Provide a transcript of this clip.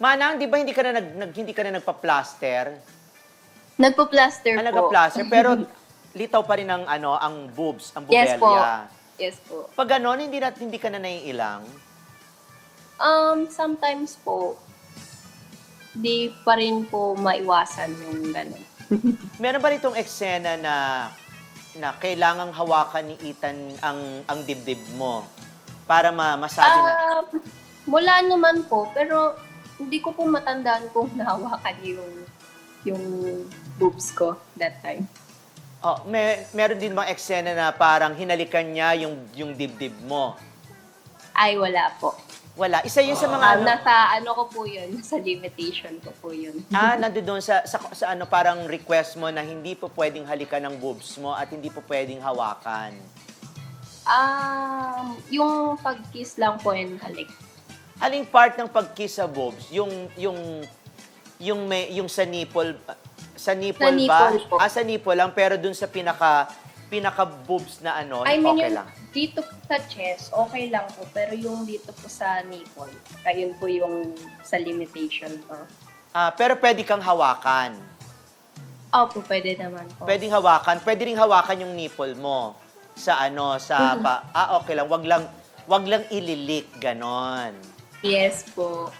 Manang, di ba hindi ka na nag, nag hindi ka na nagpa-plaster? Nagpo-plaster Ah, po. nagpa-plaster pero litaw pa rin ang ano, ang boobs, ang Yes po. bubelya. Yes po. Pag ganon, hindi na hindi ka na naiilang. Um, sometimes po, di pa rin po maiwasan yung gano'n. Meron ba itong eksena na na kailangang hawakan ni Ethan ang ang dibdib mo para ma masabi na Ah, wala naman po, pero hindi ko po matandaan kung nahawakan yung yung boobs ko that time. Oh, may meron din bang eksena na parang hinalikan niya yung yung dibdib mo? Ay, wala po. Wala. Isa yun sa mga Ah, ano, nasa ano ko po yun, nasa limitation ko po yun. ah, nandoon sa, sa sa ano parang request mo na hindi po pwedeng halikan ng boobs mo at hindi po pwedeng hawakan. Um, yung pag-kiss lang po and halik. Aling part ng pagkiss sa boobs? Yung yung yung may yung sa nipple sa nipple, Sa ba? nipple po. Ah, sa nipple lang pero dun sa pinaka pinaka boobs na ano, I mean, okay yung lang. dito po sa chest, okay lang po. Pero yung dito po sa nipple, ayun po yung sa limitation ko. Ah, pero pwede kang hawakan. Opo, pwede naman po. Pwedeng hawakan, pwede ring hawakan yung nipple mo sa ano, sa pa, ah okay lang, wag lang wag lang ililik ganon. Yes po.